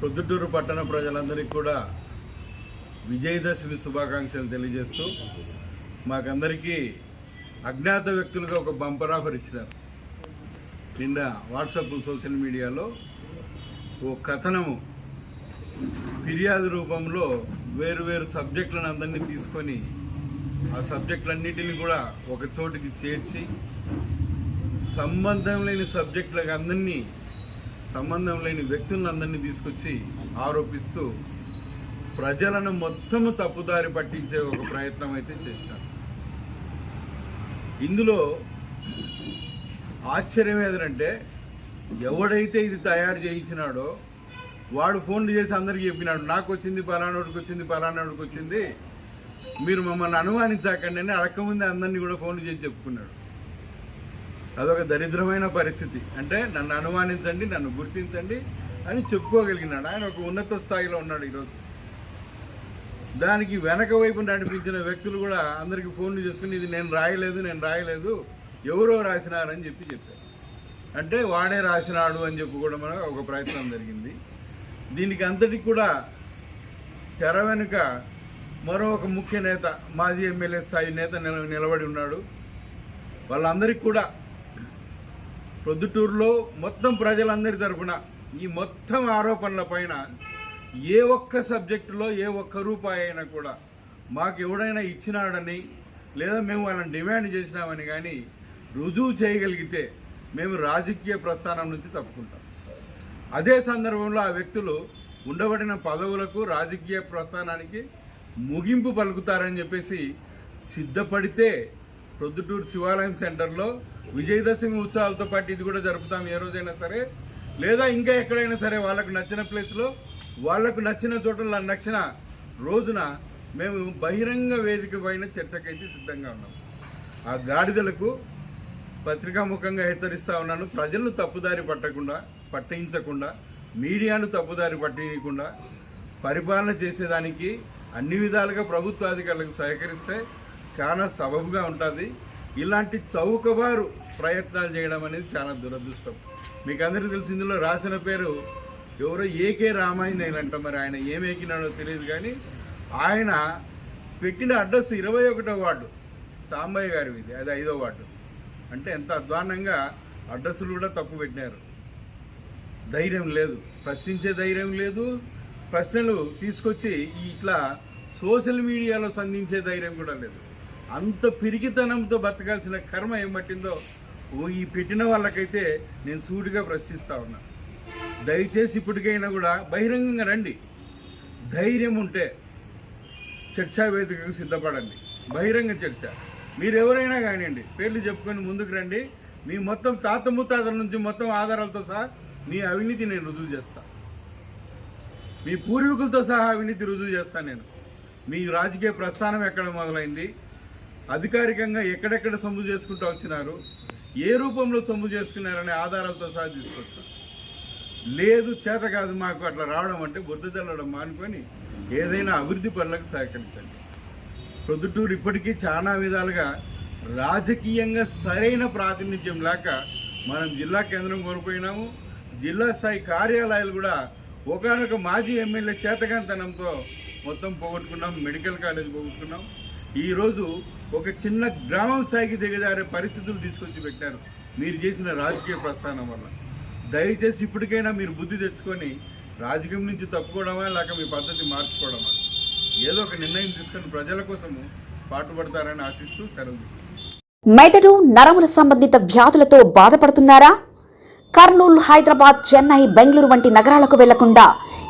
Proddatur పట్టణ ప్రజలందరికీ కూడా విజయదశమి శుభాకాంక్షలు తెలియజేస్తూ మాకందరికీ అజ్ఞాత వ్యక్తులుగా ఒక బంపర్ ఆఫర్ ఇచ్చినారు. నిన్న వాట్సాప్ సోషల్ మీడియాలో ఓ కథనము ఫిర్యాదు రూపంలో వేరు వేరు సబ్జెక్టులను అందరినీ తీసుకొని ఆ సబ్జెక్టులన్నిటిని కూడా ఒక చోటికి చేర్చి సంబంధం లేని సబ్జెక్టులకు అందరినీ సంబంధం లేని వ్యక్తులందరినీ తీసుకొచ్చి ఆరోపిస్తూ ప్రజలను మొత్తము తప్పుదారి పట్టించే ఒక ప్రయత్నం అయితే చేశారు ఇందులో ఆశ్చర్యం ఏదంటే ఎవడైతే ఇది తయారు చేయించినాడో వాడు ఫోన్లు చేసి అందరికీ చెప్పినాడు నాకు వచ్చింది పలానాడికి వచ్చింది పలానాడికి వచ్చింది మీరు మమ్మల్ని అనుమానించాకండి అని అడగకముందే అందరినీ కూడా ఫోన్లు చేసి చెప్పుకున్నాడు. అదొక దరిద్రమైన పరిస్థితి. అంటే నన్ను అనుమానించండి నన్ను గుర్తించండి అని చెప్పుకోగలిగినాడు. ఆయన ఒక ఉన్నత స్థాయిలో ఉన్నాడు ఈరోజు. దానికి వెనక వైపు నడిపించిన వ్యక్తులు కూడా అందరికీ ఫోన్లు చేసుకుని ఇది నేను రాయలేదు నేను రాయలేదు ఎవరో రాసినారని చెప్పి చెప్పారు. అంటే వాడే రాసినాడు అని చెప్పి కూడా మనకు ఒక ప్రయత్నం జరిగింది. దీనికి అంతటికి కూడా తెర వెనుక మరో ఒక ముఖ్య నేత మాజీ ఎమ్మెల్యే స్థాయి నేత నిలబడి ఉన్నాడు. వాళ్ళందరికీ కూడా ప్రొద్దుటూరులో మొత్తం ప్రజలందరి తరఫున ఈ మొత్తం ఆరోపణల పైన ఏ ఒక్క సబ్జెక్టులో ఏ ఒక్క రూపాయి అయినా కూడా మాకు ఎవడైనా ఇచ్చినాడని లేదా మేము వాళ్ళని డిమాండ్ చేసినామని కానీ రుజువు చేయగలిగితే మేము రాజకీయ ప్రస్థానం నుంచి తప్పుకుంటాం. అదే సందర్భంలో ఆ వ్యక్తులు ఉండబడిన పదవులకు రాజకీయ ప్రస్థానానికి ముగింపు పలుకుతారని చెప్పేసి సిద్ధపడితే ప్రొద్దుటూరు శివాలయం సెంటర్లో విజయదశమి ఉత్సవాలతో పాటు ఇది కూడా జరుపుతాం ఏ రోజైనా సరే. లేదా ఇంకా ఎక్కడైనా సరే వాళ్ళకు నచ్చిన ప్లేస్లో వాళ్ళకు నచ్చిన చోట నచ్చిన రోజున మేము బహిరంగ వేదిక పైన చర్చకైతే సిద్ధంగా ఉన్నాం. ఆ గాడిదలకు పత్రికాముఖంగా హెచ్చరిస్తూ ఉన్నాను. ప్రజలను తప్పుదారి పట్టకుండా పట్టించకుండా మీడియాను తప్పుదారి పట్టించకుండా పరిపాలన చేసేదానికి అన్ని విధాలుగా ప్రభుత్వాధికారులకు సహకరిస్తే చాలా సబబుగా ఉంటుంది. ఇలాంటి చౌకబారు ప్రయత్నాలు చేయడం అనేది చాలా దురదృష్టం. మీకు అందరికీ తెలిసి ఇందులో రాసిన పేరు ఎవరో ఏకే రామాయణ అంట మరి ఆయన ఏం ఎక్కినాడో తెలియదు కానీ ఆయన పెట్టిన అడ్రస్ ఇరవై ఒకటో వార్డు సాంబయ్య గారి ఇది అది ఐదో వార్డు. అంటే ఎంత అధ్వానంగా అడ్రస్లు కూడా తప్పు పెట్టినారు. ధైర్యం లేదు ప్రశ్నించే ధైర్యం లేదు ప్రశ్నలు తీసుకొచ్చి ఇట్లా సోషల్ మీడియాలో సంధించే ధైర్యం కూడా లేదు. అంత పిరికితనంతో బతకాల్సిన కర్మ ఏం పట్టిందో ఓ ఈ పెట్టిన వాళ్ళకైతే నేను సూటిగా ప్రశ్నిస్తా ఉన్నా. దయచేసి ఇప్పటికైనా కూడా బహిరంగంగా రండి. ధైర్యం ఉంటే చర్చా వేదికకు సిద్ధపడండి. బహిరంగ చర్చ. మీరెవరైనా కానివ్వండి పేర్లు చెప్పుకొని ముందుకు రండి. మీ మొత్తం తాత ముత్తాతల నుంచి మొత్తం ఆధారాలతో సహా మీ అవినీతి నేను రుజువు చేస్తా. మీ పూర్వీకులతో సహా అవినీతి రుజువు చేస్తాను నేను. మీ రాజకీయ ప్రస్థానం ఎక్కడ మొదలైంది? అధికారికంగా ఎక్కడెక్కడ సొమ్ము చేసుకుంటూ వచ్చినారు ఏ రూపంలో సొమ్ము చేసుకున్నారనే ఆధారాలతో సహా తీసుకొస్తాం. లేదు చేత కాదు మాకు అట్లా రావడం అంటే బుద్ధ తెల్లడం మానుకొని ఏదైనా అభివృద్ధి పనులకు సహకరించండి. ప్రొద్దుటూరు ఇప్పటికీ చాలా విధాలుగా రాజకీయంగా సరైన ప్రాతినిధ్యం లేక మనం జిల్లా కేంద్రం కోల్పోయినాము. జిల్లా స్థాయి కార్యాలయాలు కూడా ఒకనొక మాజీ ఎమ్మెల్యే చేతకాంతనంతో మొత్తం పోగొట్టుకున్నాం మెడికల్ కాలేజ్ పోగొట్టుకున్నాం. ఈరోజు ఒక చిన్న గ్రామం స్థాయికి దిగజారే పరిస్థితులు తీసుకొచ్చి పెట్టారు. మీరు చేసిన రాజకీయ ప్రస్థానం వల్ల. దయచేసి ఇప్పటికైనా మీరు బుద్ధి తెచ్చుకొని రాజకీయం నుంచి తప్పుకోవడమా లేక మీ పద్ధతి మార్చుకోవడమా? ఏదో ఒక నిర్ణయం తీసుకొని ప్రజల కోసము పాటుపడతారని ఆశిస్తూ సెలవు మెదడు నరముల సంబంధిత వ్యాధులతో బాధపడుతున్నారా? కర్నూలు హైదరాబాద్ చెన్నై బెంగళూరు వంటి నగరాలకు వెళ్ళకుండా